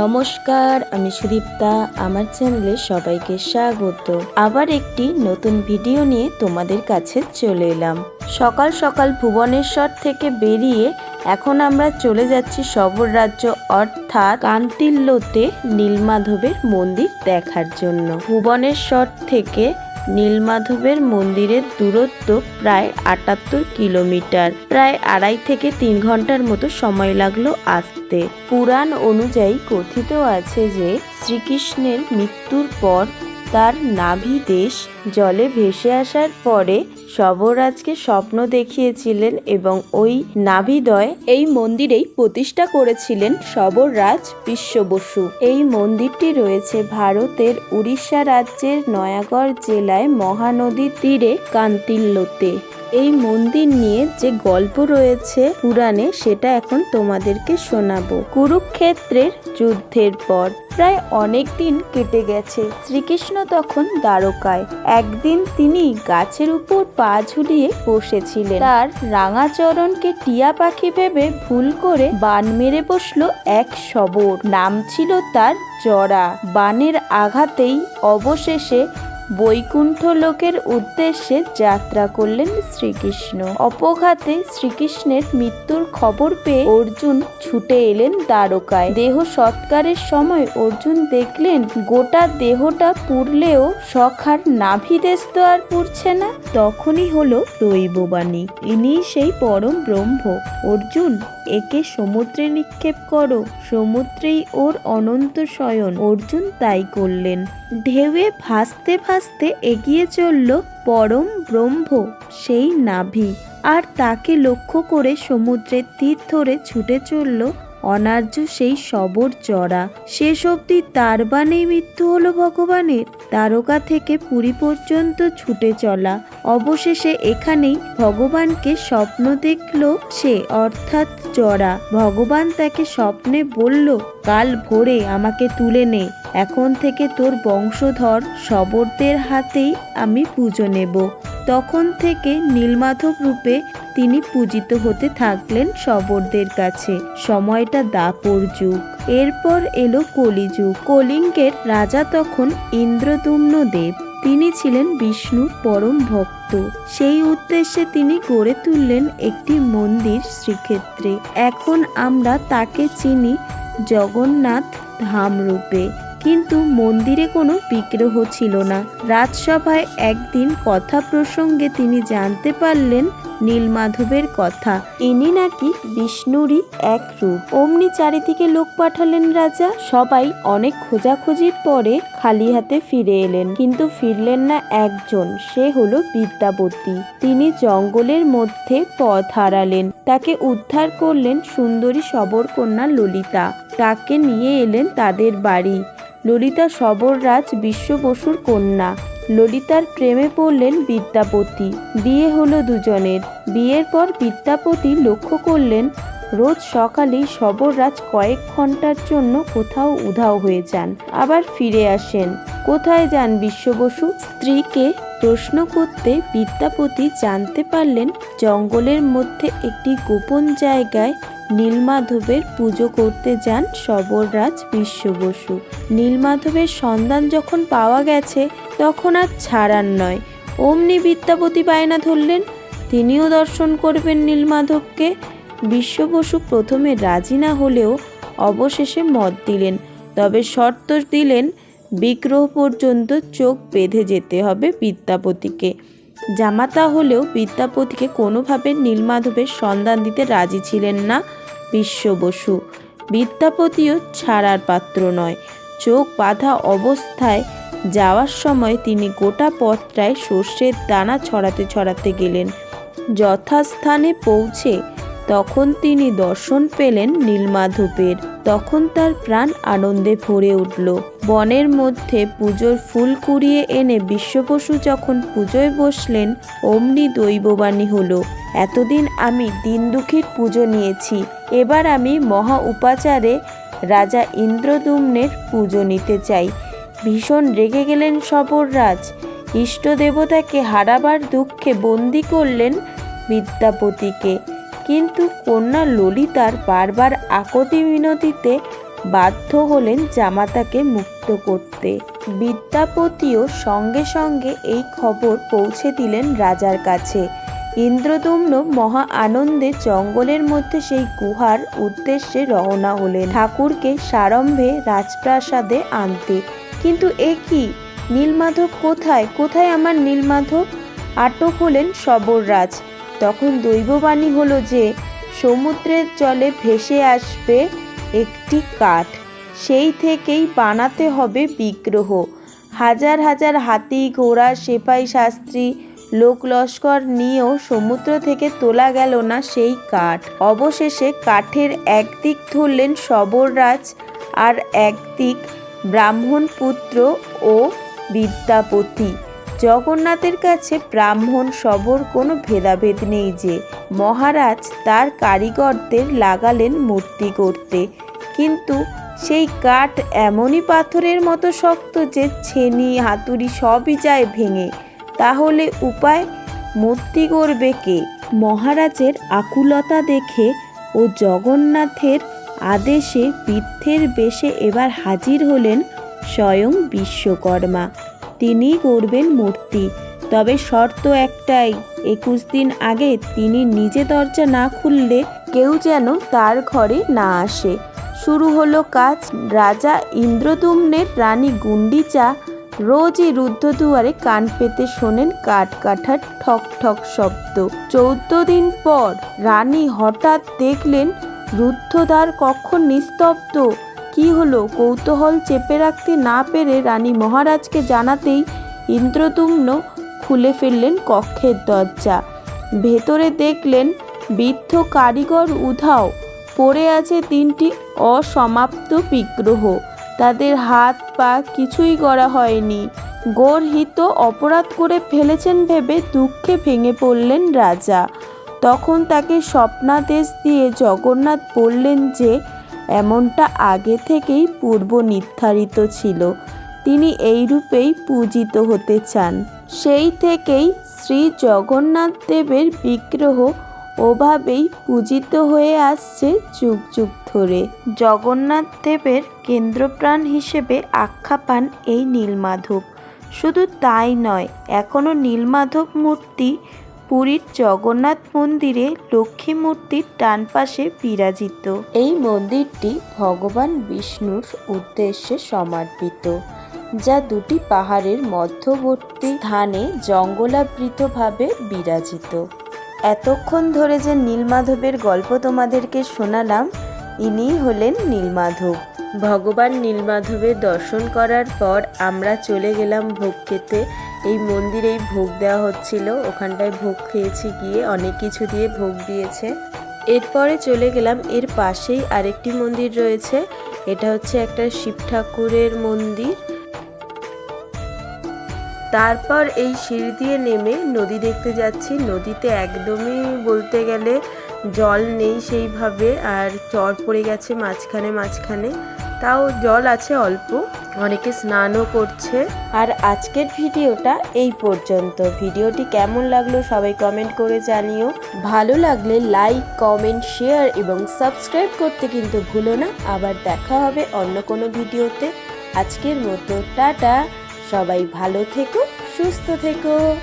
নমস্কার, আমি সুদীপ্তা। আমার চ্যানেলে সবাইকে স্বাগত। আবার একটি নতুন ভিডিও নিয়ে তোমাদের কাছে চলে এলাম। সকাল সকাল ভুবনেশ্বর থেকে বেরিয়ে এখন আমরা চলে যাচ্ছি সবর রাজ্য, অর্থাৎ কান্তিল্লোতে নীলমাধবের মন্দির দেখার জন্য। ভুবনেশ্বর থেকে নীলমাধবের মন্দিরের দূরত্ব প্রায় আটাত্তর কিলোমিটার। প্রায় আড়াই থেকে তিন ঘণ্টার মতো সময় লাগল আসতে। পুরাণ অনুযায়ী কথিত আছে যে, শ্রীকৃষ্ণের মৃত্যুর পর তার নাভি দেশ জলে ভেসে আসার পরে শবরাজকে স্বপ্ন দেখিয়েছিলেন এবং ওই নাভিদয় এই মন্দিরেই প্রতিষ্ঠা করেছিলেন শবররাজ বিশ্ব বসু। এই মন্দিরটি রয়েছে ভারতের উড়িষ্যা রাজ্যের নয়াগড় জেলায় মহানদীর তীরে কান্তিল্লোতে। এই মন্দির নিয়ে যে গল্প রয়েছে পুরাণে, সেটা এখন তোমাদেরকে শোনাবো। কুরুক্ষেত্রের যুদ্ধের পর প্রায় অনেক দিন কেটে গেছে। শ্রীকৃষ্ণ তখন দ্বারকায়। একদিন তিনি গাছের উপর পা ঝুলিয়ে বসেছিলেন। তার রাঙাচরণকে টিয়া পাখি ভেবে ভুল করে বান মেরে বসল এক শবর। নাম ছিল তার জরা। বানের আঘাতেই অবশেষে বৈকুণ্ঠ লোকের উদ্দেশ্যে যাত্রা করলেন শ্রীকৃষ্ণ। অপঘাতে শ্রীকৃষ্ণের মৃত্যুর খবর পেয়ে অর্জুন ছুটে এলেন দ্বারকায়। দেহ সৎকারের সময় অর্জুন দেখলেন, গোটা দেহটা পুড়লেও সখার নাভিদেশ তো আর পুড়ছে না। তখনই হলো দৈববাণী। ইনি সেই পরম ব্রহ্ম। অর্জুন, একে সমুদ্রে নিক্ষেপ করো। সমুদ্রেই ওর অনন্ত শয়ন। অর্জুন তাই করলেন। ঢেউয়ে ভাসতে ভাসতে এগিয়ে চলল পরম ব্রহ্ম, সেই নাভি। আর তাকে লক্ষ্য করে সমুদ্রের তীর ধরে ছুটে চলল অনার্য সেই সবর চড়া। শেষ অবধি তার বানেই মৃত্যু হলো ভগবানের। তারকা থেকে পুরী পর্যন্ত ছুটে চলা। অবশেষে এখানেই ভগবানকে স্বপ্ন দেখল সে, অর্থাৎ চড়া। ভগবান তাকে স্বপ্নে বলল, কাল ভোরে আমাকে তুলে নে। এখন থেকে তোর বংশধর শবরদের হাতেই আমি পুজো নেব। তখন থেকে নীলমাধব রূপে তিনি পূজিত হতে থাকলেন শবরদের কাছে। সময়টা দাপর যুগ। এরপর এলো কলিযুগ। কলিঙ্গের রাজা তখন ইন্দ্রদুম্ন দেব। তিনি ছিলেন বিষ্ণুর পরম ভক্ত। সেই উদ্দেশ্যে তিনি গড়ে তুললেন একটি মন্দির শ্রীক্ষেত্রে। এখন আমরা তাকে চিনি জগন্নাথ ধাম রূপে। কিন্তু মন্দিরে কোনো বিগ্রহ ছিল না। রাজসভায় একদিন কথা প্রসঙ্গে তিনি জানতে পারলেন নীলমাধবের কথা। ইনি নাকি বিষ্ণুরই এক রূপ। অমনি চারিদিকে লোক পাঠালেন রাজা। সবাই অনেক খোঁজাখুঁজির পরে খালি হাতে ফিরে এলেন। কিন্তু ফিরলেন না একজন। সে হলো বিদ্যাপতি তিনি জঙ্গলের মধ্যে পথ হারালেন। তাকে উদ্ধার করলেন সুন্দরী সবরকন্যা ললিতা। তাকে নিয়ে এলেন তাদের বাড়ি। ললিতা সবররাজ বিশ্ব বসুর কন্যা। ললিতার প্রেমে পড়লেন বিদ্যাপতি। বিয়ে হলো দুজনের। বিয়ের পর বিদ্যাপতি লক্ষ্য করলেন, রোজ সকালেই সবররাজ কয়েক ঘণ্টার জন্য কোথাও উধাও হয়ে যান। আবার ফিরে আসেন। কোথায় যান বিশ্ববসু? স্ত্রীকে প্রশ্ন করতে বিদ্যাপতি জানতে পারলেন জঙ্গলের মধ্যে একটি গোপন জায়গায় নীলমাধবের পুজো করতে যান সবররাজ বিশ্ব বসু। নীলমাধবের সন্ধান যখন পাওয়া গেছে, তখন আর ছাড়ার নয়। অমনি বিদ্যাপতি বায়না ধরলেন, তিনিও দর্শন করবেন নীলমাধবকে। বিশ্ব বসু প্রথমে রাজি না হলেও অবশেষে মত দিলেন, তবে শর্ত দিলেন বিগ্রহ পর্যন্ত চোখ বেঁধে যেতে হবে বিদ্যাপতিকে জামাতা হলেও বিদ্যাপতিকে কোনোভাবে নীলমাধবের সন্ধান দিতে রাজি ছিলেন না বিশ্ব বসু বিদ্যাপতিও ছাড়ার পাত্র নয়। চোখ বাঁধা অবস্থায় যাওয়ার সময় তিনি গোটা পথটায় সর্ষের দানা ছড়াতে ছড়াতে গেলেন। যথাস্থানে পৌঁছে তখন তিনি দর্শন পেলেন নীলমাধবের। তখন তার প্রাণ আনন্দে ভরে উঠল। বনের মধ্যে পুজোর ফুল কুড়িয়ে এনে বিশ্বপশু যখন পুজোয় বসলেন, অমনি দৈববাণী হলো, এতদিন আমি দিন দুঃখীর পুজো নিয়েছি, এবার আমি মহা উপাচারে রাজা ইন্দ্রদুম্নের পুজো নিতে চাই। ভীষণ রেগে গেলেন সবররাজ ইষ্ট দেবতাকে হারাবার দুঃখে বন্দি করলেন বিদ্যাপতিকে। কিন্তু কন্যা ললিতার বারবার আকতি মিনতিতে বাধ্য হলেন জামাতাকে মুক্ত করতে। বিদ্যাপতিও সঙ্গে সঙ্গে এই খবর পৌঁছে দিলেন রাজার কাছে। ইন্দ্রদম্ন মহা আনন্দে জঙ্গলের মধ্যে সেই গুহার উদ্দেশ্যে রওনা হলেন। ঠাকুরকে সারম্ভে রাজপ্রাসাদে আনতে। কিন্তু এ কি? নীলমাধব কোথায়? কোথায় আমার নীলমাধব? আটক হলেন সবররাজ। তখন দৈববাণী হলো যে, সমুদ্রের জলে ভেসে আসবে একটি কাঠ। সেই থেকেই বানাতে হবে বিগ্রহ। হাজার হাজার হাতি, ঘোড়া সেপাই শাস্ত্রী, লোক লস্কর নিয়েও সমুদ্র থেকে তোলা গেল না সেই কাঠ। অবশেষে কাঠের একদিক ধরলেন সবররাজ আর একদিক ব্রাহ্মণ পুত্র ও বিদ্যাপতি। জগন্নাথের কাছে ব্রাহ্মণ সবর কোনো ভেদাভেদ নেই যে মহারাজ তার কারিগরদের লাগালেন মূর্তি করতে কিন্তু সেই কাঠ এমনই পাথরের মতো শক্ত যে ছেনি, হাতুড়ি সবই যায় ভেঙে। তাহলে উপায়? মূর্তি করবে কে? মহারাজের আকুলতা দেখে ও জগন্নাথের আদেশে বৃদ্ধের বেশে এবার হাজির হলেন স্বয়ং বিশ্বকর্মা। তিনি করবেন মূর্তি। তবে শর্ত একটাই, একুশ দিন আগে তিনি নিজে দরজা না খুললে কেউ যেন তার ঘরে না আসে। শুরু হলো কাজ, রাজা ইন্দ্রদুম্নের রানী গুন্ডিচা রোজই রুদ্ধদুয়ারে কান পেতে শোনেন কাঠ কাঠার ঠক ঠক শব্দ। চৌদ্দ দিন পর রানী হঠাৎ দেখলেন রুদ্ধদ্বার কখন নিস্তব্ধ। কি হলো? কৌতূহল চেপে রাখতে না পেরে রানী মহারাজকে জানাতেই ইন্দ্রদুম্ন খুলে ফেললেন কক্ষের দরজা। ভেতরে দেখলেন বৃদ্ধ কারিগর উধাও। পড়ে আছে তিনটি অসমাপ্ত বিগ্রহ। তাদের হাত পা কিছুই করা হয়নি। গর্হিত অপরাধ করে ফেলেছেন ভেবে দুঃখে ভেঙে পড়লেন রাজা। তখন তাকে স্বপ্নাদেশ দিয়ে জগন্নাথ বললেন যে এমনটা আগে থেকেই পূর্ব নির্ধারিত ছিল। তিনি এই রূপেই পূজিত হতে চান। সেই থেকেই শ্রী জগন্নাথ দেবের বিগ্রহ ওভাবেই পূজিত হয়ে আসছে যুগ যুগ ধরে। জগন্নাথ দেবের কেন্দ্রপ্রাণ হিসেবে আখ্যা পান এই নীলমাধব। শুধু তাই নয় এখনও নীলমাধব মূর্তি পুরীর জগন্নাথ মন্দিরে লক্ষ্মী মূর্তির ডান পাশে বিরাজিত। এই মন্দিরটি ভগবান বিষ্ণুর উদ্দেশ্যে সমর্পিত, যা দুটি পাহাড়ের মধ্যবর্তী স্থানে জঙ্গলাবৃতভাবে বিরাজিত। এতক্ষণ ধরে যে নীলমাধবের গল্প তোমাদেরকে শোনালাম, ইনিই হলেন নীলমাধব। ভগবান নীলমাধবের দর্শন করার পর আমরা চলে গেলাম ভোগ খেতে। এই মন্দিরেই ভোগ দেওয়া হচ্ছিল। ওখানটায় ভোগ খেয়েছি গিয়ে অনেক কিছু দিয়ে ভোগ দিয়েছে। এরপরে চলে গেলাম, এর পাশেই আরেকটি মন্দির রয়েছে। এটা হচ্ছে একটা শিব ঠাকুরের মন্দির। তারপর এই সিঁড়ি দিয়ে নেমে নদী দেখতে যাচ্ছি। নদীতে একদমই বলতে গেলে জল নেই সেইভাবে, আর চর পড়ে গেছে মাঝখানে মাঝখানে। তাও জল আছে অল্প। অনেকে স্নানও করছে। আর আজকের ভিডিওটা এই পর্যন্ত। ভিডিওটি কেমন লাগল সবাই কমেন্ট করে জানিও। ভালো লাগলে লাইক কমেন্ট শেয়ার এবং সাবস্ক্রাইব করতে কিন্তু ভুলো না। আবার দেখা হবে অন্য কোনো ভিডিওতে। আজকের মতো টাটা। সবাই ভালো থেকো, সুস্থ থেকো।